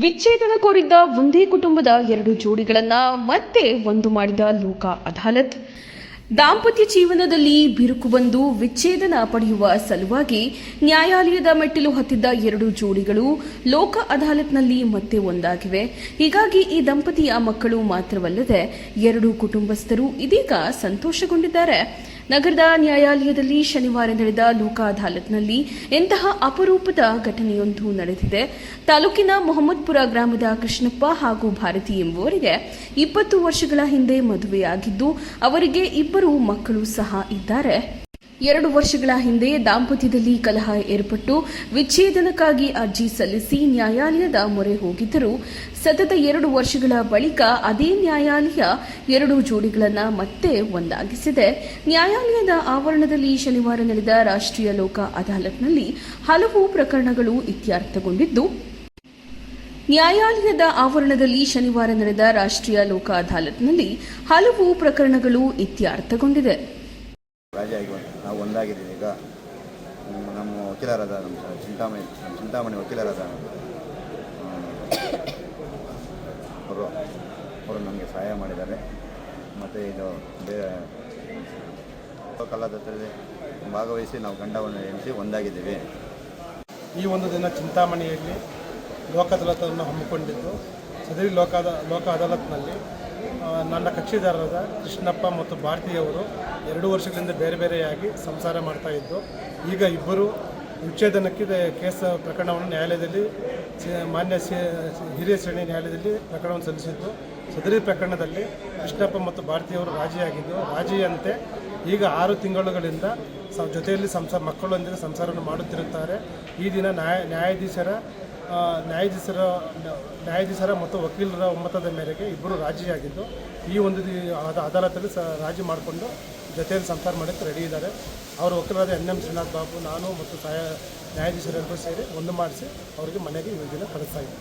ವಿಚ್ಛೇದನ ಕೋರಿದ್ದ ಒಂದೇ ಕುಟುಂಬದ ಎರಡು ಜೋಡಿಗಳನ್ನ ಮತ್ತೆ ಒಂದು ಮಾಡಿದ ಲೋಕ ಅದಾಲತ್. ದಾಂಪತ್ಯ ಜೀವನದಲ್ಲಿ ಬಿರುಕು ಬಂದು ವಿಚ್ಛೇದನ ಪಡೆಯುವ ಸಲುವಾಗಿ ನ್ಯಾಯಾಲಯದ ಮೆಟ್ಟಿಲು ಹತ್ತಿದ್ದ ಎರಡು ಜೋಡಿಗಳು ಲೋಕ ಅದಾಲತ್ನಲ್ಲಿ ಮತ್ತೆ ಒಂದಾಗಿವೆ. ಹೀಗಾಗಿ ಈ ದಂಪತಿಯ ಮಕ್ಕಳು ಮಾತ್ರವಲ್ಲದೆ ಎರಡು ಕುಟುಂಬಸ್ಥರು ಇದೀಗ ಸಂತೋಷಗೊಂಡಿದ್ದಾರೆ. ನಗರದ ನ್ಯಾಯಾಲಯದಲ್ಲಿ ಶನಿವಾರ ನಡೆದ ಲೋಕ ಅದಾಲತ್ನಲ್ಲಿ ಇಂತಹ ಅಪರೂಪದ ಘಟನೆಯೊಂದು ನಡೆದಿದೆ. ತಾಲೂಕಿನ ಮೊಹಮ್ಮದ್ಪುರ ಗ್ರಾಮದ ಕೃಷ್ಣಪ್ಪ ಹಾಗೂ ಭಾರತಿ ಎಂಬುವರಿಗೆ ಇಪ್ಪತ್ತು ವರ್ಷಗಳ ಹಿಂದೆ ಮದುವೆಯಾಗಿದ್ದು, ಅವರಿಗೆ ಇಬ್ಬರು ಮಕ್ಕಳು ಸಹ ಇದ್ದಾರೆ. ಎರಡು ವರ್ಷಗಳ ಹಿಂದೆ ದಾಂಪತ್ಯದಲ್ಲಿ ಕಲಹ ಏರ್ಪಟ್ಟು ವಿಚ್ಛೇದನಕ್ಕಾಗಿ ಅರ್ಜಿ ಸಲ್ಲಿಸಿ ನ್ಯಾಯಾಲಯದ ಮೊರೆ ಹೋಗಿದ್ದರು. ಸತತ ಎರಡು ವರ್ಷಗಳ ಬಳಿಕ ಅದೇ ನ್ಯಾಯಾಲಯ ಎರಡು ಜೋಡಿಗಳನ್ನು ಮತ್ತೆ ಒಂದಾಗಿಸಿದೆ. ನ್ಯಾಯಾಲಯದ ಆವರಣದಲ್ಲಿ ಶನಿವಾರ ನಡೆದ ರಾಷ್ಟ್ರೀಯ ಲೋಕ ಅದಾಲತ್ನಲ್ಲಿ ಹಲವು ಪ್ರಕರಣಗಳು ಇತ್ಯರ್ಥಗೊಂಡಿದ್ದು, ನ್ಯಾಯಾಲಯದ ಆವರಣದಲ್ಲಿ ಶನಿವಾರ ನಡೆದ ರಾಷ್ಟ್ರೀಯ ಲೋಕ ಅದಾಲತ್ನಲ್ಲಿ ಹಲವು ಪ್ರಕರಣಗಳು ಇತ್ಯರ್ಥಗೊಂಡಿದೆ. ರಾಜಿಯಾಗಿ ಆಗಿ ನಾವು ಒಂದಾಗಿದ್ದೀವಿ ಈಗ. ನಮ್ಮ ವಕೀಲರಾದ ನಮ್ಮ ಚಿಂತಾಮಣಿ ನಮ್ಮ ಚಿಂತಾಮಣಿ ವಕೀಲರಾದ ಅವರು ಅವರು ನಮಗೆ ಸಹಾಯ ಮಾಡಿದ್ದಾರೆ. ಮತ್ತು ಇದು ಬೇರೆ ಕಲಾದತ್ತರಲ್ಲಿ ಭಾಗವಹಿಸಿ ನಾವು ಗಂಡವನ್ನು ಎಣಿಸಿ ಒಂದಾಗಿದ್ದೀವಿ. ಈ ಒಂದು ದಿನ ಚಿಂತಾಮಣಿಯಲ್ಲಿ ಲೋಕ ಅದಾಲತನ್ನು ಹಮ್ಮಿಕೊಂಡಿದ್ದು. ಸದರಿ ಲೋಕ ಲೋಕ ಅದಾಲತ್ನಲ್ಲಿ ನನ್ನ ಕಕ್ಷಿದಾರರಾದ ಕೃಷ್ಣಪ್ಪ ಮತ್ತು ಭಾರತೀಯವರು ಎರಡು ವರ್ಷಗಳಿಂದ ಬೇರೆ ಬೇರೆಯಾಗಿ ಸಂಸಾರ ಮಾಡ್ತಾ ಇದ್ದು, ಈಗ ಇಬ್ಬರು ವಿಚ್ಛೇದನಕ್ಕೆ ಕೇಸ್ ಪ್ರಕರಣವನ್ನು ನ್ಯಾಯಾಲಯದಲ್ಲಿ ಮಾನ್ಯ ಹಿರಿಯ ಶ್ರೇಣಿ ನ್ಯಾಯಾಲಯದಲ್ಲಿ ಪ್ರಕರಣವನ್ನು ಸಲ್ಲಿಸಿದ್ದು. ಸದರಿ ಪ್ರಕರಣದಲ್ಲಿ ಕೃಷ್ಣಪ್ಪ ಮತ್ತು ಭಾರತೀಯವರು ರಾಜಿಯಾಗಿದ್ದು, ರಾಜಿಯಂತೆ ಈಗ ಆರು ತಿಂಗಳುಗಳಿಂದ ಸ, ಜೊತೆಯಲ್ಲಿ ಸಂಸಾರ ಮಕ್ಕಳೊಂದಿಗೆ ಸಂಸಾರವನ್ನು ಮಾಡುತ್ತಿರುತ್ತಾರೆ. ಈ ದಿನ ನ್ಯಾಯ, ನ್ಯಾಯಾಧೀಶರ ನ್ಯಾಯಾಧೀಶರ ನ್ಯಾಯಾಧೀಶರ ಮತ್ತು ವಕೀಲರ ಒಮ್ಮತದ ಮೇರೆಗೆ ಇಬ್ಬರು ರಾಜಿಯಾಗಿದ್ದು, ಈ ಒಂದು ಅದಾಲತಲ್ಲಿ ಸ, ರಾಜಿ ಮಾಡಿಕೊಂಡು ಜೊತೆಯಲ್ಲಿ ಸಂಸಾರ ಮಾಡೋಕ್ಕೆ ರೆಡಿ ಇದ್ದಾರೆ. ಅವರು ವಕೀಲರಾದ ಎನ್ ಎಂ ಶ್ರೀನಾಥ್ ಬಾಬು, ನಾನು ಮತ್ತು ಸಹಾಯ ನ್ಯಾಯಾಧೀಶರೆಲ್ಲರೂ ಸೇರಿ ಒಂದು ಮಾಡಿಸಿ, ಅವರಿಗೆ ಮನೆಗೆ ದಿನ ಕಳಿಸ್ತಾ ಇದ್ದೀವಿ